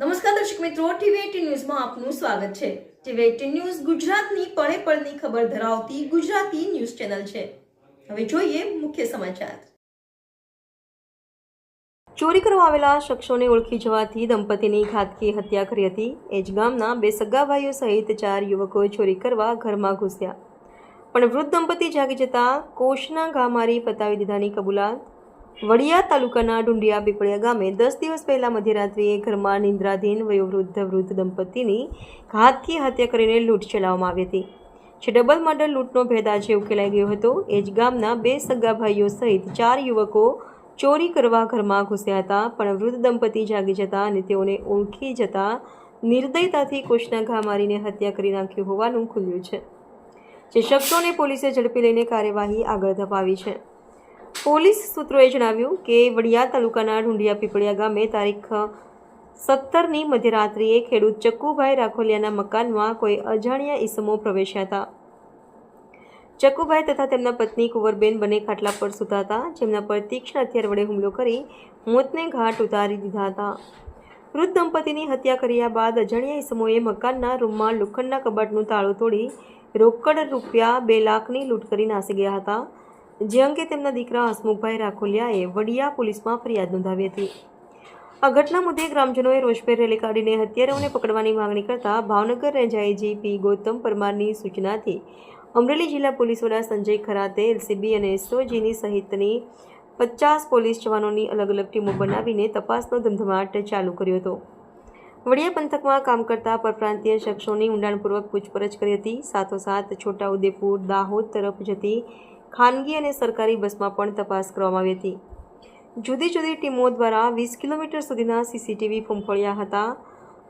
નમસ્કાર દર્શક મિત્રો, ટીવી ન્યૂઝમાં આપનું સ્વાગત છે. ટીવી એટીન ન્યૂઝ ગુજરાતની પળે પળની ખબર ધરાવતી ગુજરાતી ન્યૂઝ ચેનલ છે. હવે જોઈએ મુખ્ય સમાચાર. ચોરી કરવા આવેલા શખ્સોને ઓળખી જવાથી દંપતીની ઘાતકી હત્યા કરી હતી. એ જ ગામના બે સગા સહિત ચાર યુવકો ચોરી કરવા ઘરમાં ઘૂસ્યા. પણ વૃદ્ધ દંપતી જાગી જતા કોષના ઘા મારી પતાવી દીધાની કબૂલાત વડિયા તાલુકાના ડુંડિયા પીપળિયા ગામે દસ દિવસ પહેલા મધ્યરાત્રિએ ઘરમાં નિંદ્રાધીન વયોવૃદ્ધ વૃદ્ધ દંપતીની ઘાતકી હત્યા કરીને લૂંટ ચલાવવામાં આવી હતી. જે ડબલ મર્ડર લૂંટનો ભેદ આજે ઉકેલાઈ ગયો હતો. એ જ ગામના બે સગા ભાઈઓ સહિત ચાર યુવકો ચોરી કરવા ઘરમાં ઘૂસ્યા હતા, પણ વૃદ્ધ દંપતી જાગી જતા અને તેઓને ઓળખી જતા નિર્દયતાથી કોષના ઘા મારીને હત્યા કરી નાખ્યું હોવાનું ખુલ્યું છે. જે શખ્સોને પોલીસે ઝડપી લઈને કાર્યવાહી આગળ ધપાવી છે. પોલીસ સૂત્રોએ જણાવ્યું કે વડિયા તાલુકાના ઢુંડિયા પીપળિયા ગામે તારીખ સત્તરની મધ્યરાત્રિએ ખેડૂત ચક્કુભાઈ રાખોલિયાના મકાનમાં કોઈ અજાણ્યા ઈસમો પ્રવેશ્યા હતા. ચક્કુભાઈ તથા તેમના પત્ની કુંવરબેન બંને ખાટલા પર સૂતા હતા, જેમના પર તીક્ષ્ણ હથિયાર વડે હુમલો કરી મોતને ઘાટ ઉતારી દીધા હતા. વૃદ્ધ દંપતીની હત્યા કર્યા બાદ અજાણ્યા ઈસમોએ મકાનના રૂમમાં લોખંડના કબાટનું તાળું તોડી રોકડ રૂપિયા બે લાખની લૂંટ કરી નાસી ગયા હતા. જે અંગે તેમના દીકરા હસમુખભાઈ રાખોલિયાએ વડિયા પોલીસમાં ફરિયાદ નોંધાવી હતી. આ ઘટના મુદ્દે ગ્રામજનોએ રોષભેર રેલી કાઢીને હત્યારાઓને પકડવાની માંગણી કરતા Bhavnagar range IG P Gautam પરમારની સૂચનાથી અમરેલી જિલ્લા પોલીસ વડા સંજય ખરાતે, એલસીબી અને એસઓજીની સહિતની પચાસ પોલીસ જવાનોની અલગ અલગ ટીમો બનાવીને તપાસનો ધમધમાટ ચાલુ કર્યો હતો. વડિયા પંથકમાં કામ કરતા પરપ્રાંતીય શખ્સોની ઊંડાણપૂર્વક પૂછપરછ કરી હતી. સાથોસાથ છોટાઉદેપુર દાહોદ તરફ જતી ખાનગી અને સરકારી બસમાં પણ તપાસ કરવામાં આવી હતી. જુદી જુદી ટીમો દ્વારા વીસ કિલોમીટર સુધીના સીસીટીવી ફૂંફળ્યા હતા.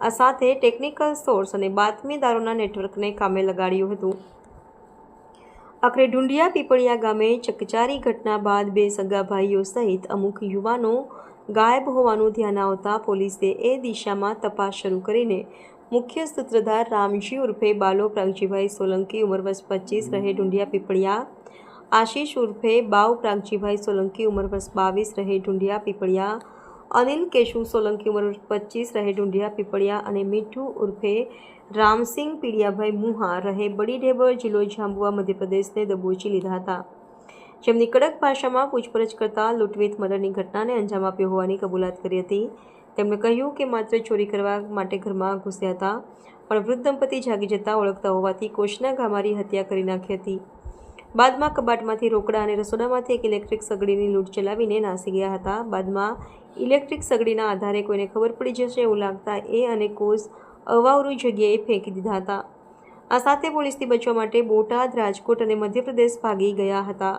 આ સાથે ટેકનિકલ સોર્સ અને બાતમીદારોના નેટવર્કને કામે લગાડ્યું હતું. આખરે ઢુંડિયા પીપળિયા ગામે ચકચારી ઘટના બાદ બે સગા ભાઈઓ સહિત અમુક યુવાનો ગાયબ હોવાનું ધ્યાન આવતા પોલીસે એ દિશામાં તપાસ શરૂ કરીને મુખ્ય સૂત્રધાર રામજી ઉર્ફે બાલો પ્રાગજીભાઈ સોલંકી ઉંમર વર્ષ પચીસ રહે ઢુંડિયા પીપળિયા આશીષ ઉર્ફે બાવ પ્રાગજીભાઈ સોલંકી ઉંમર વર્ષ બાવીસ, રહે ઢુંડિયા પીપળિયા. અનિલ કેશુ સોલંકી ઉંમર પચીસ, રહે ઢુંડિયા પીપળિયા. અને મીઠું ઉર્ફે રામસિંગ પીડિયાભાઈ મુહા, રહે બડી ઢેબર જિલ્લો જાંબુઆ મધ્યપ્રદેશને દબોચી લીધા હતા. જેમની કડક ભાષામાં પૂછપરછ કરતા લૂંટવીત મર્ડરની ઘટનાને અંજામ આપ્યો હોવાની કબૂલાત કરી હતી. તેમણે કહ્યું કે માત્ર ચોરી કરવા માટે ઘરમાં ઘૂસ્યા હતા, પણ વૃદ્ધ દંપતી જાગી જતા ઓળખતા હોવાથી કોશના ગામારી હત્યા કરી નાખી હતી. બાદમાં કબાટમાંથી રોકડા અને રસોડામાંથી એક ઇલેક્ટ્રિક સગડીની લૂંટ ચલાવીને નાસી ગયા હતા. બાદમાં ઇલેક્ટ્રિક સગડીના આધારે કોઈને ખબર પડી જશે એવું લાગતા એ અને કોષ અવાવરૂ જગ્યાએ ફેંકી દીધા હતા. આ સાથે પોલીસથી બચવા માટે બોટાદ, રાજકોટ અને મધ્યપ્રદેશ ભાગી ગયા હતા.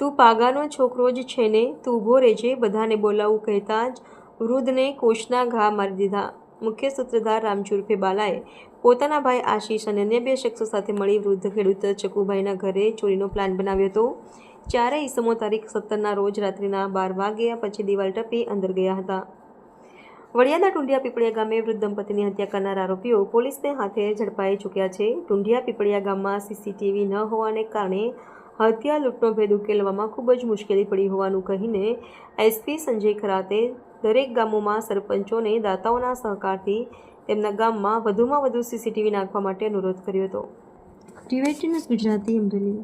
તું પાગાનો છોકરો જ છે ને, તું ઊભો રહેજે, બધાને બોલાવું કહેતા જ વૃદ્ધને કોષના ઘા મારી દીધા. મુખ્ય સૂત્રધાર રામચુરફે બાલાએ પોતાના ભાઈ આશીષ અને અન્ય બે શખ્સો સાથે મળી વૃદ્ધ ખેડૂત ચકુભાઈના ઘરે ચોરીનો પ્લાન બનાવ્યો હતો. ચારે ઈસમો તારીખ સત્તરના રોજ રાત્રિના બાર વાગ્યા પછી દિવાલ ટપી અંદર ગયા હતા. વડિયાના ટુંડિયા પીપળિયા ગામે વૃદ્ધ દંપતીની હત્યા કરનાર આરોપીઓ પોલીસને હાથે ઝડપાઈ ચૂક્યા છે. ટુંડિયા પીપળિયા ગામમાં સીસીટીવી ન હોવાને કારણે હત્યા લૂંટનો ભેદ ઉકેલવામાં ખૂબ જ મુશ્કેલી પડી હોવાનું કહીને એસપી સંજય ખરાતે દરેક ગામોમાં સરપંચોને દાતાઓના સહકારથી તેમના ગામમાં વધુમાં વધુ સીસીટીવી નાખવા માટે અનુરોધ કર્યો હતો. ટીવી ગુજરાતી અમરેલી